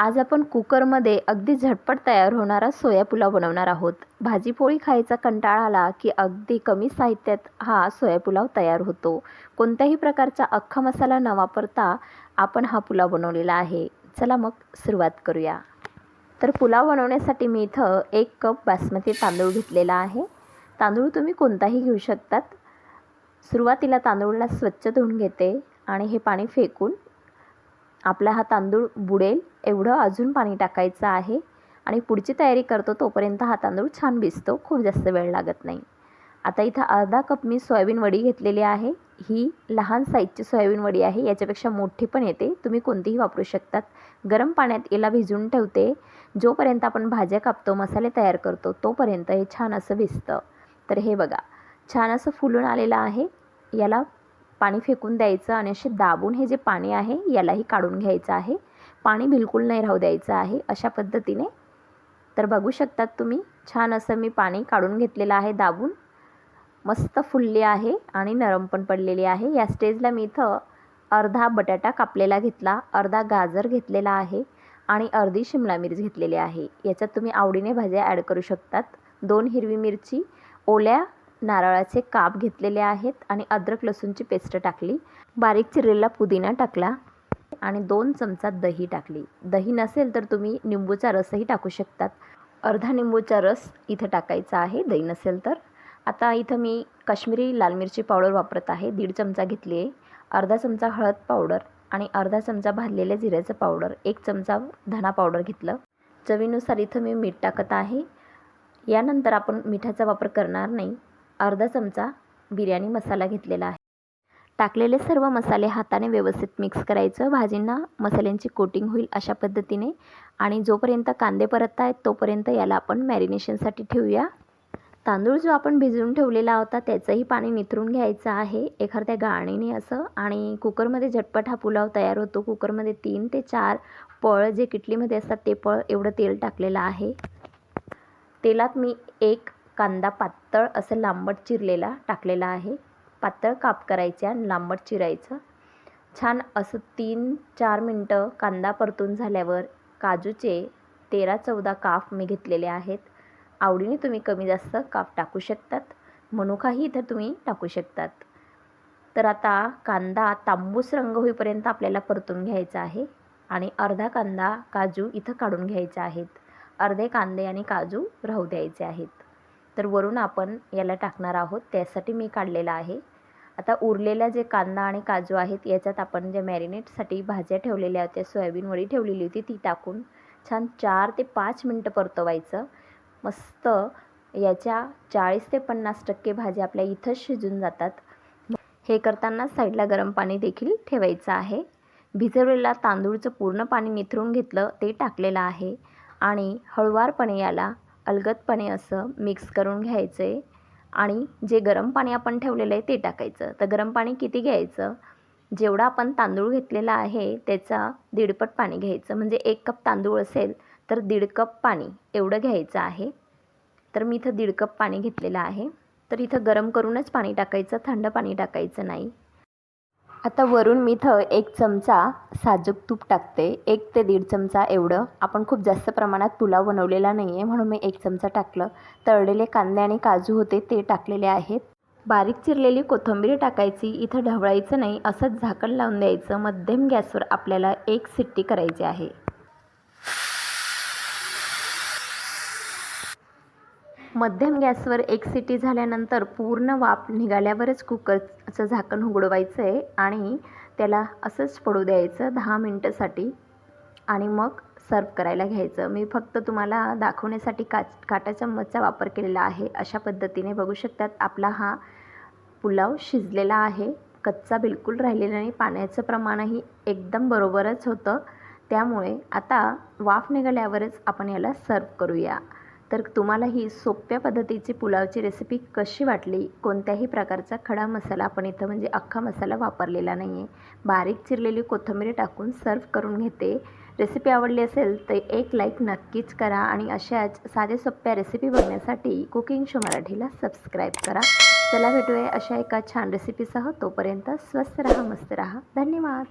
आज आपण कुकरमध्ये अगदी झटपट तयार होणारा सोया पुलाव बनवणार आहोत. भाजी पोळी खायचा कंटाळा आला की अगदी कमी साहित्यात हा सोया पुलाव तयार होतो. कोणत्याही प्रकारचा अख्खा मसाला न वापरता आपण हा पुलाव बनवलेला आहे. चला मग सुरुवात करूया. तर पुलाव बनवण्यासाठी मी इथं एक कप बासमती तांदूळ घेतलेला आहे. तांदूळ तुम्ही कोणताही घेऊ शकतात. सुरुवातीला तांदूळला स्वच्छ धुवून घेते आणि हे पाणी फेकून आपला हा तांदूळ बुडेल एवढं अजून पाणी टाकायचं आहे आणि पुढची तयारी करतो तोपर्यंत हा तांदूळ छान भिजतो खूप जास्त वेळ लागत नाही. आता इथं अर्धा कप मी सोयाबीन वडी घेतलेली आहे. ही लहान साईजची सोयाबीन वडी आहे याच्यापेक्षा मोठी पण येते. तुम्ही कोणतीही वापरू शकतात. गरम पाण्यात याला भिजवून ठेवते. जोपर्यंत आपण भाज्या कापतो मसाले तयार करतो तोपर्यंत हे छान असं भिजतं. तर हे बघा छान असं फुलून आलेलं आहे. याला पाणी फेकून द्यायचं आणि असे दाबून हे जे पाणी आहे यालाही काढून घ्यायचं आहे. पाणी बिलकुल नाही राहू द्यायचं आहे अशा पद्धतीने. तर बघू शकतात तुम्ही छान असं मी पाणी काढून घेतलेलं आहे दाबून. मस्त फुलले आहे आणि नरम पण पडलेली आहे. या स्टेजला मी इथं अर्धा बटाटा कापलेला घेतला अर्धा गाजर घेतलेला आहे आणि अर्धी शिमला मिरच घेतलेली आहे. याच्यात तुम्ही आवडीने भाज्या ॲड करू शकतात. दोन हिरवी मिरची ओल्या नारळाचे काप घेतलेले आहेत आणि अद्रक लसूणची पेस्ट टाकली. बारीक चिरलेला पुदिना टाकला आणि दोन चमचा दही टाकली. दही नसेल तर तुम्ही निंबूचा रसही टाकू शकतात. अर्धा निंबूचा रस इथं टाकायचा आहे दही नसेल तर. आता इथं मी काश्मीरी लाल मिरची पावडर वापरत आहे दीड चमचा घेतली आहे. अर्धा चमचा हळद पावडर आणि अर्धा चमचा भाजलेल्या जिऱ्याचं पावडर एक चमचा धना पावडर घेतलं. चवीनुसार इथं मी मीठ टाकत आहे. यानंतर आपण मिठाचा वापर करणार नाही. अर्धा चमचा बिर्याणी मसाला घेतलेला आहे. टाकलेले सर्व मसाले हाताने व्यवस्थित मिक्स करायचं. भाजींना मसाल्यांची कोटिंग होईल अशा पद्धतीने. आणि जोपर्यंत कांदे परत आहेत तोपर्यंत याला आपण मॅरिनेशनसाठी ठेवूया. तांदूळ जो आपण भिजवून ठेवलेला होता त्याचंही पाणी निथरून घ्यायचं आहे. एखाद्या गाळणीने असं. आणि कुकरमध्ये झटपट हा पुलाव तयार होतो. कुकरमध्ये तीन ते चार पळ जे किटलीमध्ये असतात ते पळ एवढं तेल टाकलेलं आहे. तेलात मी एक कांदा पातळ असं लांबट चिरलेला टाकलेला आहे. पातळ काप करायचे आणि लांबट चिरायचं. छान असं तीन चार मिनटं कांदा परतून झाल्यावर काजूचे तेरा चौदा काफ मी घेतलेले आहेत. आवडीने तुम्ही कमी जास्त काप टाकू शकतात. मनुकाही इथं तुम्ही टाकू शकतात. तर आता कांदा तांबूस रंग होईपर्यंत आपल्याला परतून घ्यायचा आहे आणि अर्धा कांदा काजू इथं काढून घ्यायचा आहेत. अर्धे कांदे आणि काजू राहू द्यायचे आहेत. तर वरून आपण याला टाकणार आहोत. त्यासाठी मी काढलेला आहे. आता उरलेल्या जे कांदा आणि काजू आहेत याच्यात आपण जे मॅरिनेटसाठी भाज्या ठेवलेल्या होत्या सोयाबीन वडी ठेवलेली होती ती टाकून छान चार ते पाच मिनटं परतवायचं. मस्त याच्या चाळीस ते पन्नास टक्के भाज्या आपल्या इथंच शिजून जातात. हे करताना साईडला गरम पाणी देखील ठेवायचं आहे. भिजवलेला तांदूळचं पूर्ण पाणी निथरून घेतलं ते टाकलेलं आहे. आणि हळुवारपणे याला अलगदपणे असं मिक्स करून घ्यायचं आहे आणि जे गरम पाणी आपण ठेवलेलं आहे ते टाकायचं. तर गरम पाणी किती घ्यायचं? जेवढा आपण तांदूळ घेतलेला आहे त्याचा दीडपट पाणी घ्यायचं. म्हणजे एक कप तांदूळ असेल तर दीड कप पाणी एवढं घ्यायचं आहे. तर मी इथं दीड कप पाणी घेतलेलं आहे. तर इथं गरम करूनच पाणी टाकायचं थंड पाणी टाकायचं नाही. आता वरून मी इथं एक चमचा साजूक तूप टाकते. एक ते दीड चमचा एवढं. आपण खूप जास्त प्रमाणात पुलाव बनवलेला नाही आहे म्हणून मी एक चमचा टाकलं. तळलेले कांदे आणि काजू होते ते टाकलेले आहेत. बारीक चिरलेली कोथिंबीर टाकायची. इथं ढवळायचं नाही. असंच झाकण लावून द्यायचं. मध्यम गॅसवर आपल्याला एक सिट्टी करायची आहे. मध्यम गॅसवर एक सिटी झाल्यानंतर पूर्ण वाफ निघाल्यावरच कुकरचं झाकण उघडवायचं आहे आणि त्याला असंच पडू द्यायचं दहा मिनटंसाठी आणि मग सर्व करायला घ्यायचं. मी फक्त तुम्हाला दाखवण्यासाठी काच काटा चम्मचचा वापर केलेला आहे. अशा पद्धतीने बघू शकतात आपला हा पुलाव शिजलेला आहे. कच्चा बिलकुल राहिलेला नाही. पाण्याचं प्रमाणही एकदम बरोबरच होतं. त्यामुळे आता वाफ निघाल्यावरच आपण याला सर्व करूया. तर तुम्हाला ही सोप्या पद्धतीची पुलावची रेसिपी कशी वाटली? कोणत्याही प्रकारचा खडा मसाला आपण इथं म्हणजे अख्खा मसाला वापरलेला नाही आहे बारीक चिरलेली कोथिंबीर टाकून सर्व करून घेते. रेसिपी आवडली असेल तर एक लाईक नक्कीच करा आणि अशाच साध्या सोप्या रेसिपी बघण्यासाठी कुकिंग शो मराठीला सबस्क्राईब करा. चला भेटूया अशा एका छान रेसिपीसह तोपर्यंत स्वस्त राहा मस्त राहा. धन्यवाद.